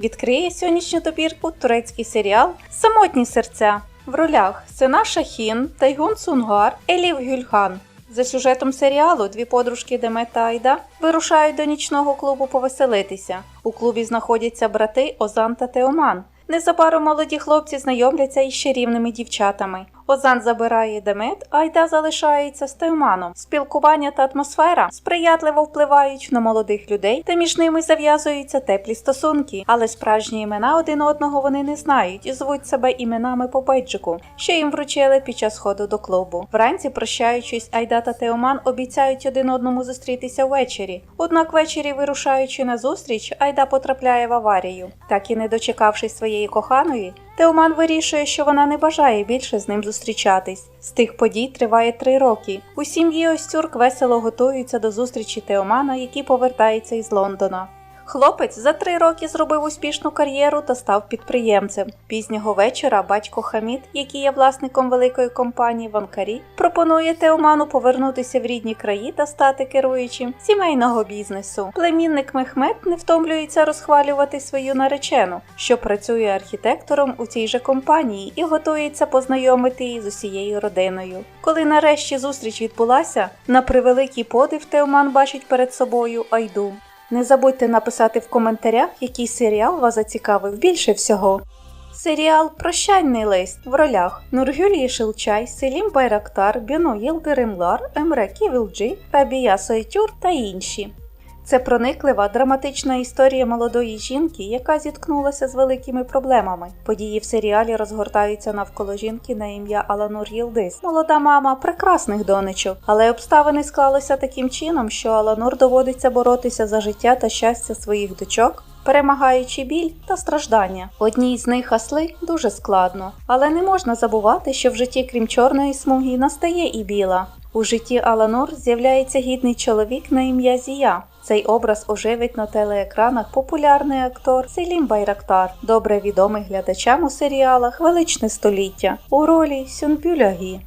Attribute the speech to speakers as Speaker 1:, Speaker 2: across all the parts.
Speaker 1: відкриє сьогоднішню добірку турецький серіал Самотні серця. В ролях Сена Шахін, Тайгун Сунгар, Елів Гюльхан. За сюжетом серіалу дві подружки Демет та Айда вирушають до нічного клубу повеселитися. У клубі знаходяться брати Озан та Теоман. Незабаром молоді хлопці знайомляться із чарівними дівчатами. Озан забирає Демет, а Айда залишається з Теоманом. Спілкування та атмосфера сприятливо впливають на молодих людей, та між ними зав'язуються теплі стосунки. Але справжні імена один одного вони не знають і звуть себе іменами по бейджику, що їм вручили під час ходу до клубу. Вранці, прощаючись, Айда та Теоман обіцяють один одному зустрітися ввечері. Однак ввечері, вирушаючи на зустріч, Айда потрапляє в аварію. Так і не дочекавшись своєї коханої, Теоман вирішує, що вона не бажає більше з ним зустрічатись. З тих подій триває три роки. У сім'ї Остюрк весело готуються до зустрічі Теомана, який повертається із Лондона. Хлопець за три роки зробив успішну кар'єру та став підприємцем. Пізнього вечора батько Хамід, який є власником великої компанії Ванкарі, пропонує Теоману повернутися в рідні краї та стати керуючим сімейного бізнесу. Племінник Мехмед не втомлюється розхвалювати свою наречену, що працює архітектором у цій же компанії і готується познайомити її з усією родиною. Коли нарешті зустріч відбулася, на превеликий подив Теоман бачить перед собою Айду. Не забудьте написати в коментарях, який серіал вас зацікавив більше всього. Серіал Прощальний лист в ролях Нургюл Єшилчай, Селім Байрактар, Біно Єлдеремлар, Емре Ківілджі, Рабія Сойтюр та інші. Це прониклива драматична історія молодої жінки, яка зіткнулася з великими проблемами. Події в серіалі розгортаються навколо жінки на ім'я Аланур Єлдис. Молода мама прекрасних донечок, але обставини склалися таким чином, що Аланур доводиться боротися за життя та щастя своїх дочок. Перемагаючи біль та страждання, одній з них асли дуже складно, але не можна забувати, що в житті, крім чорної смуги, настає і біла. У житті Аланур з'являється гідний чоловік на ім'я Зія. Цей образ оживить на телеекранах популярний актор Селім Байрактар, добре відомий глядачам у серіалах Величне століття у ролі Сюнбюлягі.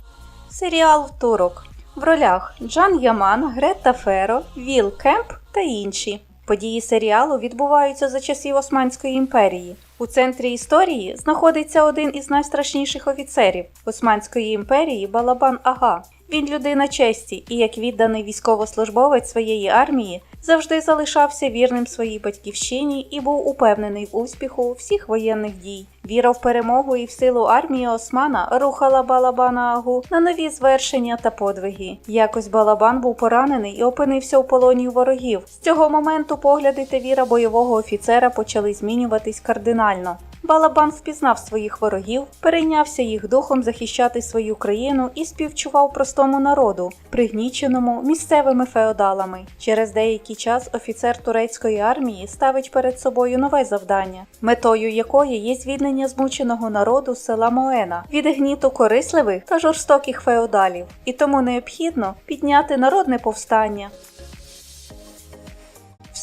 Speaker 1: Серіал Турок в ролях Джан Яман, Грета Феро, Віл Кемп та інші. Події серіалу відбуваються за часів Османської імперії. У центрі історії знаходиться один із найстрашніших офіцерів Османської імперії Балабан Ага. Він людина честі і, як відданий військовослужбовець своєї армії, завжди залишався вірним своїй батьківщині і був упевнений в успіху всіх воєнних дій. Віра в перемогу і в силу армії Османа рухала Балабана Агу на нові звершення та подвиги. Якось Балабан був поранений і опинився у полоні ворогів. З цього моменту погляди та віра бойового офіцера почали змінюватись кардинально. Балабан впізнав своїх ворогів, перейнявся їх духом захищати свою країну і співчував простому народу, пригніченому місцевими феодалами. Через деякий час офіцер турецької армії ставить перед собою нове завдання, метою якої є звільнення змученого народу села Моена від гніту корисливих та жорстоких феодалів, і тому необхідно підняти народне повстання.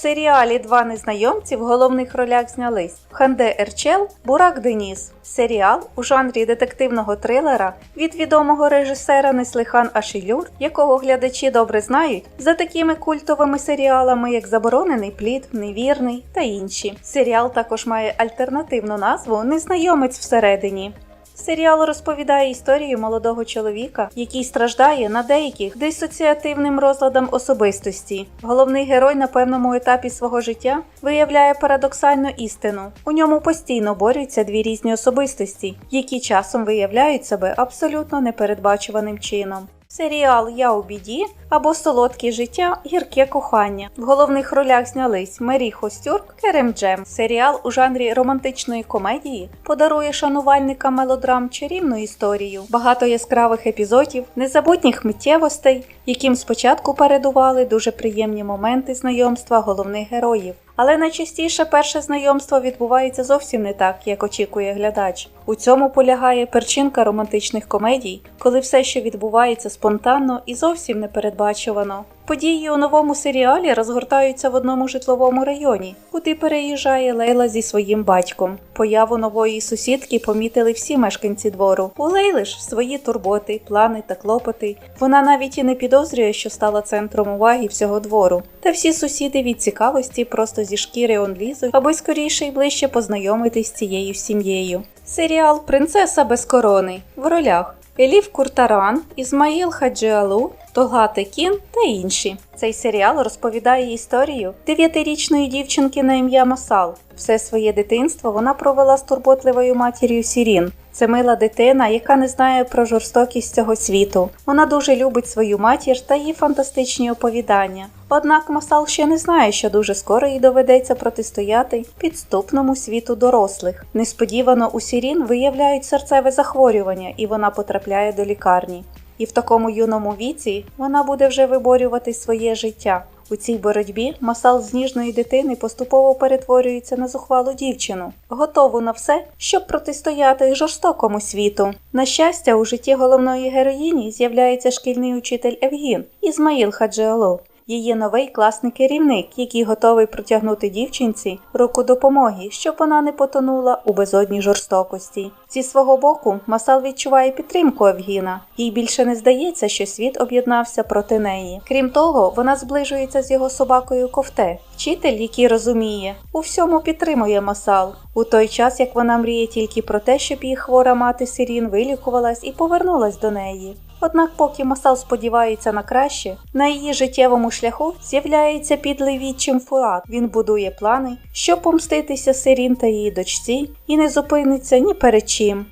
Speaker 1: Серіалі Два незнайомці в головних ролях знялись Ханде Ерчел, Бурак Деніс. Серіал у жанрі детективного трилера від відомого режисера Неслихан Ашилюр, якого глядачі добре знають, за такими культовими серіалами, як Заборонений плід, Невірний та інші. Серіал також має альтернативну назву Незнайомець всередині. Серіал розповідає історію молодого чоловіка, який страждає на деяких дисоціативним розладом особистості. Головний герой на певному етапі свого життя виявляє парадоксальну істину. У ньому постійно борються дві різні особистості, які часом виявляють себе абсолютно непередбачуваним чином. Серіал Я у біді або Солодке життя, гірке кохання. В головних ролях знялись Мері Хостюрк, Керем Джем. Серіал у жанрі романтичної комедії подарує шанувальникам мелодрам чарівну історію, багато яскравих епізодів, незабутніх миттєвостей, яким спочатку передували дуже приємні моменти знайомства головних героїв. Але найчастіше перше знайомство відбувається зовсім не так, як очікує глядач. У цьому полягає перчинка романтичних комедій, коли все, що відбувається спонтанно і зовсім непередбачувано. Події у новому серіалі розгортаються в одному житловому районі, куди переїжджає Лейла зі своїм батьком. Появу нової сусідки помітили всі мешканці двору. У Лейли ж свої турботи, плани та клопоти. Вона навіть і не підозрює, що стала центром уваги всього двору. Та всі сусіди від цікавості просто зі шкіри он лізуть, аби скоріше і ближче познайомитись з цією сім'єю. Серіал Принцеса без корони в ролях Еліф Куртаран, Ізмаїл Хаджіалу, Толга Текін та інші. Цей серіал розповідає історію дев'ятирічної дівчинки на ім'я Масал. Все своє дитинство вона провела з турботливою матір'ю Сірін. Це мила дитина, яка не знає про жорстокість цього світу. Вона дуже любить свою матір та її фантастичні оповідання. Однак Масал ще не знає, що дуже скоро їй доведеться протистояти підступному світу дорослих. Несподівано у Сірін виявляють серцеве захворювання, і вона потрапляє до лікарні. І в такому юному віці вона буде вже виборювати своє життя. У цій боротьбі масал з ніжної дитини поступово перетворюється на зухвалу дівчину, готову на все, щоб протистояти жорстокому світу. На щастя, у житті головної героїні з'являється шкільний учитель Евгін Ізмаїл Хаджіоло. Її новий класний керівник, який готовий протягнути дівчинці руку допомоги, щоб вона не потонула у безодній жорстокості. Зі свого боку, Масал відчуває підтримку Евгіна. Їй більше не здається, що світ об'єднався проти неї. Крім того, вона зближується з його собакою Ковте. Вчитель, який розуміє, у всьому підтримує Масал. У той час, як вона мріє тільки про те, щоб її хвора мати Сирін вилікувалась і повернулась до неї. Однак, поки Масал сподівається на краще, на її життєвому шляху з'являється підлий відчим Фуат. Він будує плани, щоб помститися Сирін та її дочці, і не зупиниться ні перед чим.